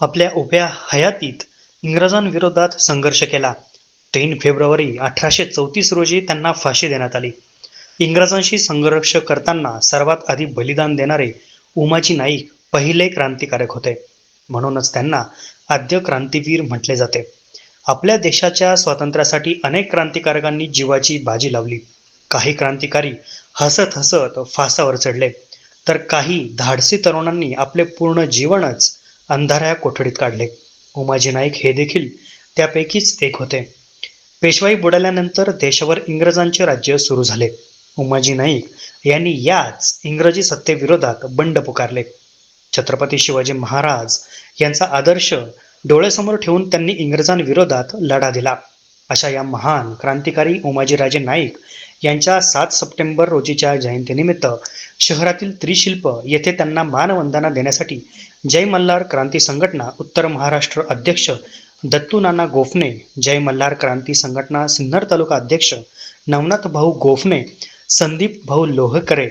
आपल्या उभ्या हयातीत इंग्रजांविरोधात संघर्ष केला. तीन फेब्रुवारी अठराशे चौतीस रोजी त्यांना फाशी देण्यात आली. इंग्रजांशी संघर्ष करताना सर्वात आधी बलिदान देणारे उमाजी नाईक पहिले क्रांतिकारक होते. म्हणूनच त्यांना आद्य क्रांतीवीर म्हटले जाते. आपल्या देशाच्या स्वातंत्र्यासाठी अनेक क्रांतिकारकांनी जीवाची बाजी लावली. काही क्रांतिकारी हसत हसत फासावर चढले. तर काही धाडसी तरुणांनी आपले पूर्ण जीवनच अंधाऱ्या कोठडीत काढले. उमाजी नाईक हे देखील त्यापैकीच एक होते. पेशवाई बुडाल्यानंतर देशावर इंग्रजांचे राज्य सुरू झाले. उमाजी नाईक यांनी याच इंग्रजी सत्तेविरोधात बंड पुकारले. छत्रपती शिवाजी महाराज यांचा आदर्श डोळ्यासमोर ठेवून त्यांनी इंग्रजांविरोधात लढा दिला. अशा या महान क्रांतिकारी उमाजीराजे नाईक यांच्या सात सप्टेंबर रोजीच्या जयंतीनिमित्त शहरातील त्रिशिल्प येथे त्यांना मानवंदना देण्यासाठी जय मल्हार क्रांती संघटना उत्तर महाराष्ट्र अध्यक्ष दत्तू नाना गोफणे जय मल्हार क्रांती संघटना सिन्नर तालुका अध्यक्ष नवनाथ भाऊ गोफणे संदीप भाऊ लोहकरे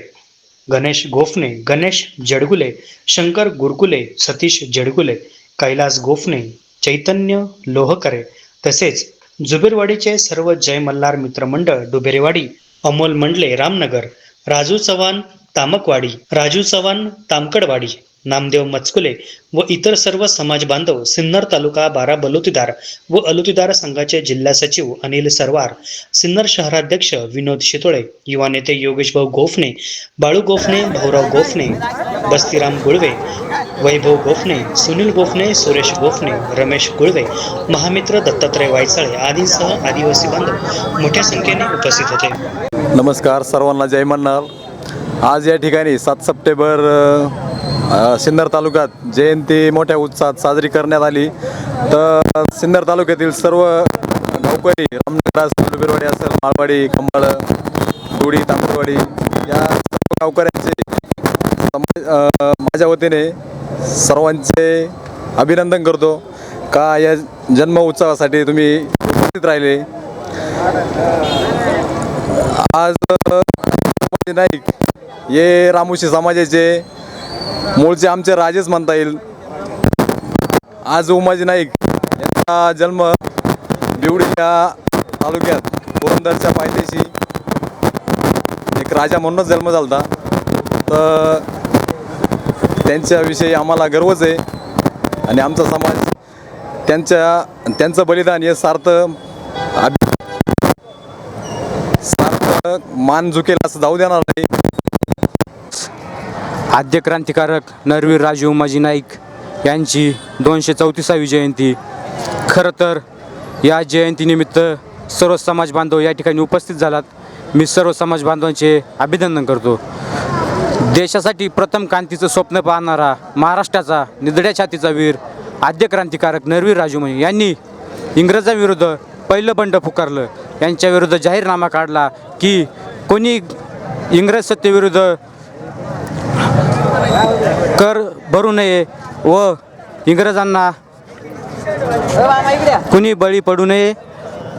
गणेश गोफणे गणेश जडगुले शंकर गुरकुले सतीश जडगुले कैलास गोफणे चैतन्य लोहकरे तसेच जुबेरवाडीचे सर्व जय मल्हार मित्रमंडळ डुबेरेवाडी अमोल मंडले रामनगर राजू चव्हाण तामकवाडी राजू चव्हाण तामकडवाडी नामदेव मचकुले व इतर सर्व समाज बांधव सिन्नर तालुका बारा बलुतीदार व अलुतीदार संघाचे जिल्हा सचिव अनिल सरवार सिन्नर शहराध्यक्ष विनोद शितोळे युवा नेते योगेश भाऊ गोफणे बाळू गोफणे भाऊराव गोफणे बस्तीराम गुळवे वैभव गोफणे सुनील गोफणे सुरेश गोफणे रमेश गुळवे महामित्र दत्तात्रय वायचाळे आदींसह आदिवासी बांधव मोठ्या संख्येने उपस्थित होते. नमस्कार सर्वांना जय म्हणणार आज या ठिकाणी सात सप्टेंबर सिन्नर तालुक्यात जयंती मोठ्या उत्साहात साजरी करण्यात आली. तर सिन्नर तालुक्यातील सर्व गावकरी रामनगर असेल असेल माळवाडी कंबळ गुडी तांबडवाडी या सर्व गावकऱ्यांचे माझ्या वतीने सर्वांचे अभिनंदन करतो का या जन्म उत्सवासाठी तुम्ही उपस्थित राहिले. आज नाईक हे रामोशी समाजाचे मूळचे आमचे राजेच म्हणता येईल. आज उमाजी नाईक यांचा जन्म बिवडी या तालुक्यात पुरंदरच्या पायथ्याशी एक राजा म्हणूनच जन्म झाला तर त्यांच्याविषयी आम्हाला गर्वच आहे आणि आमचा समाज त्यांच्या त्यांचं बलिदान हे सार्थ सार्थ मान झुकेल असं जाऊ देणार नाही. आद्य क्रांतिकारक नरवीर राजीव उमाजी नाईक यांची दोनशे चौतीसावी जयंती. खरं तर या जयंतीनिमित्त सर्व समाज बांधव या ठिकाणी उपस्थित झालात. मी सर्व समाज बांधवांचे अभिनंदन करतो. देशासाठी प्रथम क्रांतीचं स्वप्न पाहणारा महाराष्ट्राचा निधड्या छातीचा वीर आद्य क्रांतिकारक नरवीर राजू यांनी इंग्रजांविरुद्ध पहिलं बंड पुकारलं. यांच्याविरुद्ध जाहीरनामा काढला की कोणी इंग्रज सत्तेविरुद्ध कर भरू नये व इंग्रजांना कुणी बळी पडू नये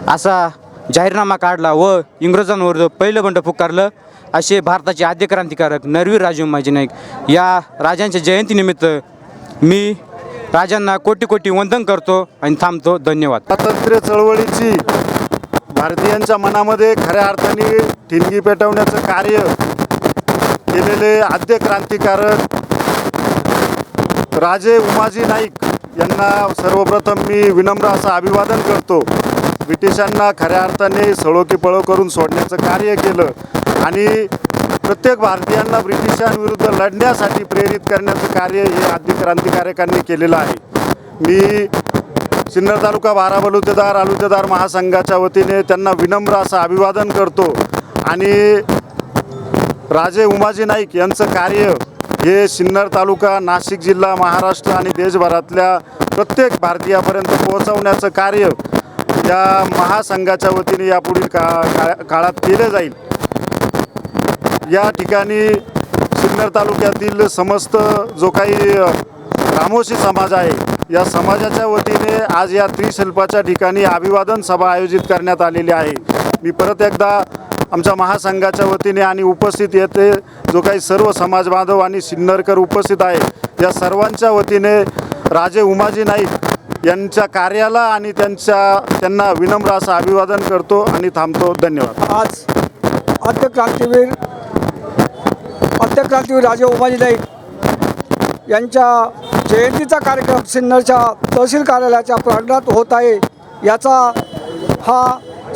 असा जाहीरनामा काढला व इंग्रजांवर पहिलं बंड पुकारलं. असे भारताचे आद्य क्रांतिकारक नरवीर राजू माजी नाईक या राजांच्या जयंतीनिमित्त मी राजांना कोटी कोटी वंदन करतो आणि थांबतो. धन्यवाद. स्वातंत्र्य चळवळीची भारतीयांच्या मनामध्ये खऱ्या अर्थाने ठिणगी पेटवण्याचं कार्य केलेले आद्य क्रांतिकारक राजे उमाजी नाईक यांना सर्वप्रथम मी विनम्र असं अभिवादन करतो. ब्रिटिशांना खऱ्या अर्थाने सळोकी पळो करून सोडण्याचं कार्य केलं आणि प्रत्येक भारतीयांना ब्रिटिशांविरुद्ध लढण्यासाठी प्रेरित करण्याचं कार्य हे आद्य क्रांतिकारकांनी केलेलं आहे. मी सिन्नर तालुका बारा बलुतेदार आलुतेदार महासंघाच्या वतीने त्यांना विनम्र असं अभिवादन करतो आणि राजे उमाजी नाईक यांचं कार्य हे सिन्नर तालुका नाशिक जिल्हा महाराष्ट्र आणि देशभरातल्या प्रत्येक भारतीयापर्यंत पोहोचवण्याचं कार्य या महासंघाच्या वतीने यापुढील का काळा- काळात केले जाईल. या ठिकाणी सिन्नर तालुक्यातील समस्त जो काही रामोशी समाज आहे या समाजाच्या वतीने आज या त्रिशिल्पाच्या ठिकाणी अभिवादन सभा आयोजित करण्यात आलेली आहे. मी परत एकदा आमच्या महासंघाच्या वतीने आणि उपस्थित येथे जो काही सर्व समाज बांधव आणि सिन्नरकर उपस्थित आहे या सर्वांच्या वतीने राजे उमाजी नाईक यांच्या कार्याला आणि त्यांच्या त्यांना विनम्र असं अभिवादन करतो आणि थांबतो. धन्यवाद. आज आद्य क्रांतीवीर आद्य क्रांतीवीर राजे उमाजी नाईक यांच्या जयंतीचा कार्यक्रम सिन्नरच्या तहसील कार्यालयाच्या प्रांगणात होत आहे. याचा हा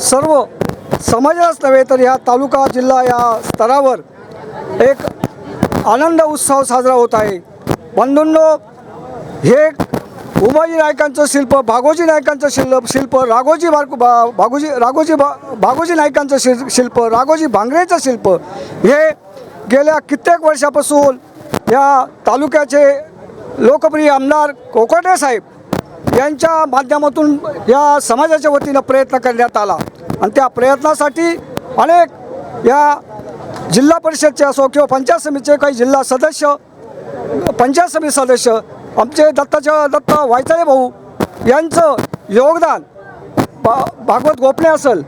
सर्व समाजालाच नव्हे तर या तालुका जिल्हा या स्तरावर एक आनंद उत्सव साजरा होत आहे. बंधूंनो हे उमाजी नायकांचं शिल्प भागोजी नायकांचं शिल्प शिल्प राघोजी बारकू बा भागोजी राघोजी बा भागोजी नायकांचं शिल शिल्प राघोजी भांगरेचं शिल्प हे गेल्या कित्येक वर्षापासून या तालुक्याचे लोकप्रिय आमदार कोकाटे साहेब यांच्या माध्यमातून या समाजाच्या वतीनं प्रयत्न करण्यात आला. आणि त्या प्रयत्नासाठी अनेक या जिल्हा परिषदचे असो किंवा पंचायत समितीचे काही जिल्हा सदस्य पंचायत समिती सदस्य आमचे दत्ताच्या दत्त वायचळे भाऊ यांचं योगदान बा भागवत गोपणे असेल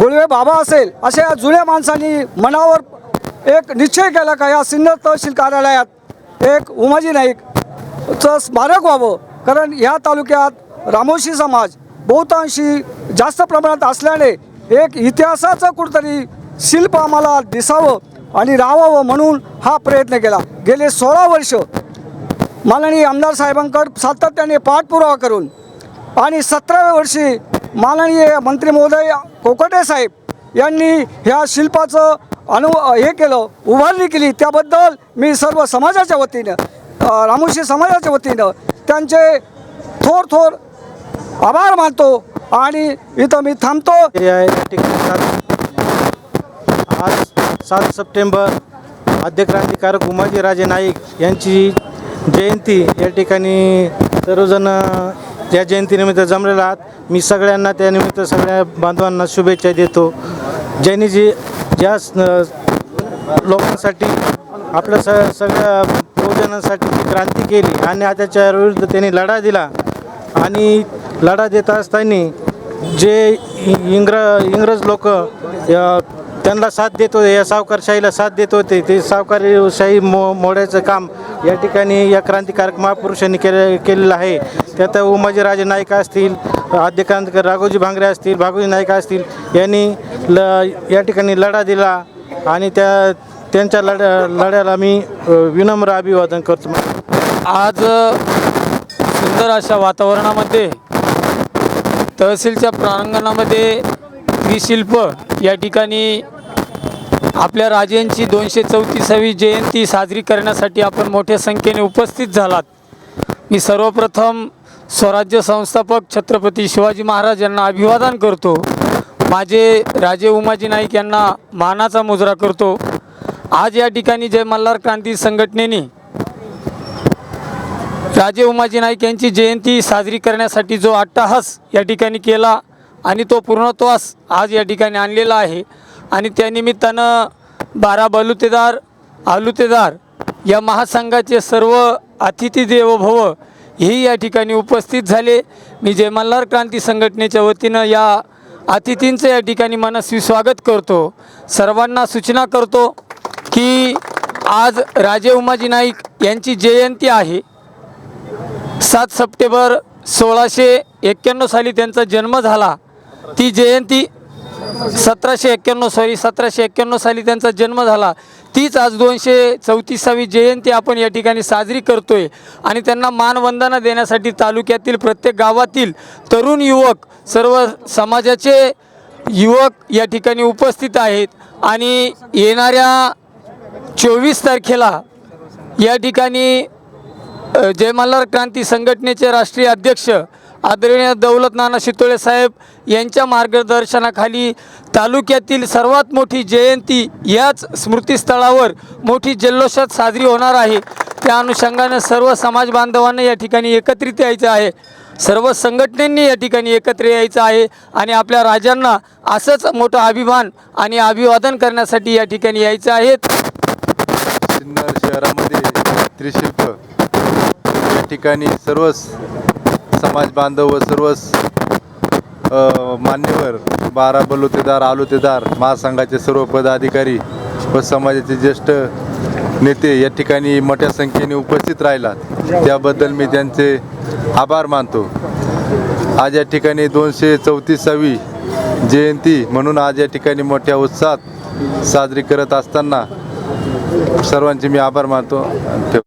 गुळवे बाबा असेल अशा जुन्या माणसांनी मनावर एक निश्चय केला का या सिन्नर तहसील कार्यालयात एक उमाजी नाईकचं स्मारक व्हावं? कारण या तालुक्यात रामोशी समाज बहुतांशी जास्त प्रमाणात असल्याने एक इतिहासाचं कुठंतरी शिल्प आम्हाला दिसावं आणि राहावं म्हणून हा प्रयत्न केला. गेले सोळा वर्ष माननीय आमदार साहेबांकडे सातत्याने पाठपुरावा करून आणि सतराव्या वर्षी माननीय मंत्री महोदय कोकटे साहेब यांनी ह्या शिल्पाचं अनु हे केलं उभारणी केली. त्याबद्दल मी सर्व समाजाच्या वतीनं रामोशी समाजाच्या वतीनं त्यांचे थोर थोर आभार मानतो. आणि इथं मी थांबतो. या या ठिकाणी सात आज सात सप्टेंबर आद्यक्रांतिकारक उमाजीराजे उमाजी राजे नाईक यांची जयंती या ठिकाणी सर्वजण या जयंतीनिमित्त जमलेला आहात. मी सगळ्यांना त्यानिमित्त सगळ्या बांधवांना शुभेच्छा देतो. ज्यांनी जी ज्या लोकांसाठी आपल्या स सगळ्या बहुजनांसाठी क्रांती केली आणि त्याच्या विरुद्ध त्यांनी लढा दिला आणि लढा देत असताना जे इ- इंग्र इंग्रज लोक त्यांना साथ देत होते या सावकारशाहीला साथ देत होते ते सावकारशाही मो मोड्याचं काम या ठिकाणी या क्रांतिकारक महापुरुषांनी केले केलेलं आहे. त्यात उमाजीराजे नाईक असतील आद्यक्रांत राघोजी भांगरे असतील भागोजी नाईक असतील यांनी ल या ठिकाणी लढा दिला आणि त्या त्यांच्या लढ्या लढ्याला मी विनम्र अभिवादन करतो. आज सुंदर अशा वातावरणामध्ये तहसीलच्या प्रांगणामध्ये त्रिशिल्प या ठिकाणी आपल्या राजेंची दोनशे चौतीसावी जयंती साजरी करण्यासाठी आपण मोठ्या संख्येने उपस्थित झालात. मी सर्वप्रथम स्वराज्य संस्थापक छत्रपती शिवाजी महाराज यांना अभिवादन करतो. माझे राजे उमाजी नाईक यांना मानाचा मुजरा करतो. आज या ठिकाणी जय मल्हार क्रांती संघटनेने राजे उमाजी नाईक यांची जयंती साजरी करण्यासाठी जो अट्टाहास या ठिकाणी केला आणि तो पूर्णत्वास आज या ठिकाणी आणलेला आहे. आणि त्यानिमित्तानं बारा बलुतेदार आलुतेदार या महासंघाचे सर्व अतिथी देवो भव हेही या ठिकाणी उपस्थित झाले. मी जय मल्हार क्रांती संघटनेच्या वतीनं या अतिथींचं या ठिकाणी मनस्वी स्वागत करतो. सर्वांना सूचना करतो की आज राजे उमाजी नाईक यांची जयंती आहे. सात सप्टेंबर सोळाशे एक्क्याण्णव साली त्यांचा जन्म झाला. ती जयंती सतराशे एक्क्याण्णव सॉरी सतराशे एक्क्याण्णव साली त्यांचा जन्म झाला. तीच आज दोनशे चौतीसावी जयंती आपण या ठिकाणी साजरी करतोय. आणि त्यांना मानवंदना देण्यासाठी तालुक्यातील प्रत्येक गावातील तरुण युवक सर्व समाजाचे युवक या ठिकाणी उपस्थित आहेत. आणि येणाऱ्या चोवीस तारखेला या ठिकाणी जय मल्हार क्रांती संघटनेचे राष्ट्रीय अध्यक्ष आदरणीय दौलत नाना शितोळे साहेब यांच्या मार्गदर्शनाखाली तालुक्यातील सर्वात मोठी जयंती याच स्मृतीस्थळावर मोठी जल्लोषात साजरी होणार आहे. त्या अनुषंगानं सर्व समाज बांधवांना या ठिकाणी एकत्रित यायचं आहे. सर्व संघटनेंनी या ठिकाणी एकत्र यायचं आहे आणि आपल्या राजांना असंच मोठं अभिमान आणि अभिवादन करण्यासाठी या ठिकाणी यायचं आहेत सिन्नर शहरामध्ये त्रिशिल्प ठिकाणी सर्वच समाज बांधव व सर्वच मान्यवर बारा बलुतेदार आलुतेदार महासंघाचे सर्व पदाधिकारी व समाजाचे ज्येष्ठ नेते या ठिकाणी मोठ्या संख्येने उपस्थित राहिलात. त्याबद्दल मी त्यांचे आभार मानतो. आज या ठिकाणी दोनशे चौतीसावी जयंती म्हणून आज या ठिकाणी मोठ्या उत्साहात साजरी करत असताना सर्वांचे मी आभार मानतो.